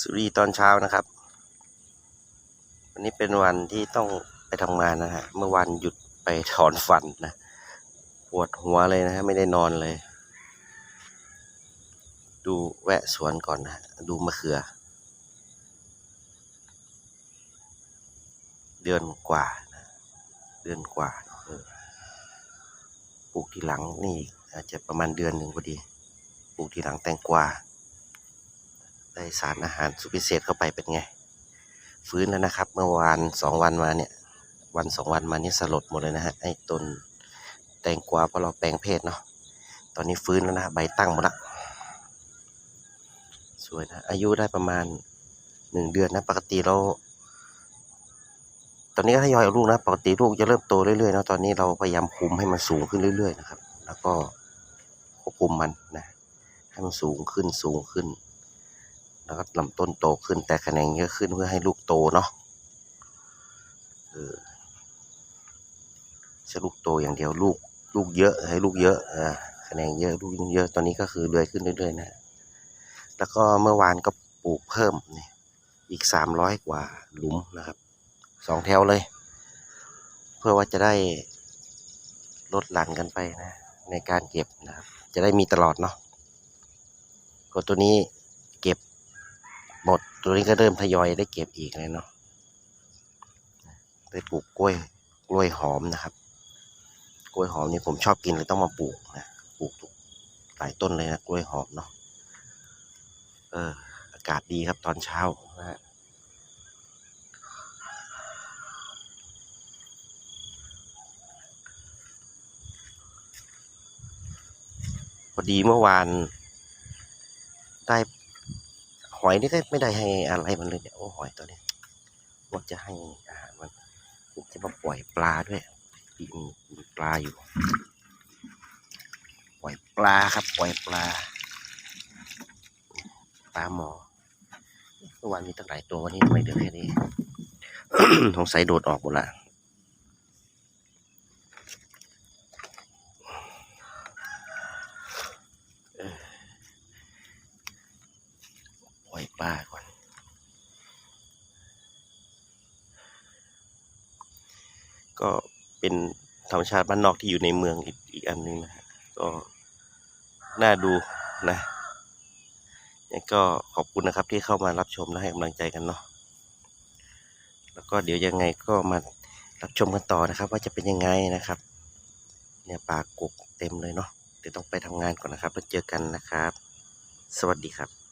สุรีตอนเช้านะครับ วันนี้เป็นวันที่ต้องไปทำงานนะฮะ เมื่อวันหยุดไปถอนฟันนะ ปวดหัวเลยนะฮะ ไม่ได้นอนเลย ดูแวะสวนก่อนนะ ดูมะเขือ เดือนกว่านะเดือนกว่าเออปลูกทีหลังนี่อาจจะประมาณเดือนหนึ่งพอดี ปลูกทีหลังแตงกวา ได้สารอาหารสุดพิเศษเข้าไปเป็นไง ฟื้นแล้วนะครับ เมื่อวานสองวันมาเนี่ย วันสองวันมานี่สลดหมดเลยนะฮะไอ้ต้นแตงกวาเพราะเราแปลงเพศเนาะตอนนี้ฟื้นแล้วนะใบตั้งหมดละสวยนะอายุได้ประมาณหนึ่งเดือนนะปกติเรา ตอนนี้ก็ทยอยเอาลูกนะปกติลูกจะเริ่มโตเรื่อยๆนะตอนนี้เราพยายามคุมให้มันสูงขึ้นเรื่อย ๆ นะครับ แล้วก็ควบคุมมันนะให้มันสูงขึ้นสูงขึ้น แล้วก็ลำต้นโตขึ้นแต่แขนงเยอะขึ้นเพื่อให้ลูกโตเนาะเออจะลูกโตอย่างเดียวลูกลูกเยอะให้ลูกเยอะอ่าแขนงเยอะลูกเยอะตอนนี้ก็คือเลื้อยขึ้นเรื่อยๆนะแล้วก็เมื่อวานก็ปลูกเพิ่มนี่อีกสามร้อยกว่าหลุมนะครับสองแถวเลย เพื่อว่าจะได้ลดหลั่นกันไปนะ ในการเก็บนะครับ จะได้มีตลอดเนาะก็ตัวนี้ หมด ตัวนี้ก็เริ่มทยอยได้เก็บอีกเลยเนาะได้ปลูกกล้วยกล้วยหอมนะครับ กล้วยหอมนี่ผมชอบกินเลยต้องมาปลูกนะปลูกหลายต้นเลยนะกล้วยหอมเนาะเออ อากาศดีครับตอนเช้านะฮะพอดีเมื่อวานได้ อยนี่ก็ไม่ได้ให้อะไรมันเลยเนี่ยโอ้หอยตัวนี้ว่าจะให้อาหารมันจะมาปล่อยปลาด้วยมีปลาอยู่ ปล่อยปลาครับ ปล่อยปลา ปลาหมอเมื่อวานมีตั้งหลายตัววันนี้ทำไมเหลือแค่นี้สงสัยโดดออกหมดละ ปล่าก่อน ก็เป็นธรรมชาติบ้านนอกที่อยู่ในเมืองอีกอีกอันนึงนะฮะก็น่าดูนะยังก็ขอบคุณนะครับที่เข้ามารับชมและให้กำลังใจกันเนาะแล้วก็เดี๋ยวยังไงก็มารับชมกันต่อนะครับ ว่าจะเป็นยังไงนะครับ เนี่ยปลากกเต็มเลยเนาะเดี๋ยวต้องไปทำงานก่อนนะครับแล้วเจอกันนะครับ สวัสดีครับ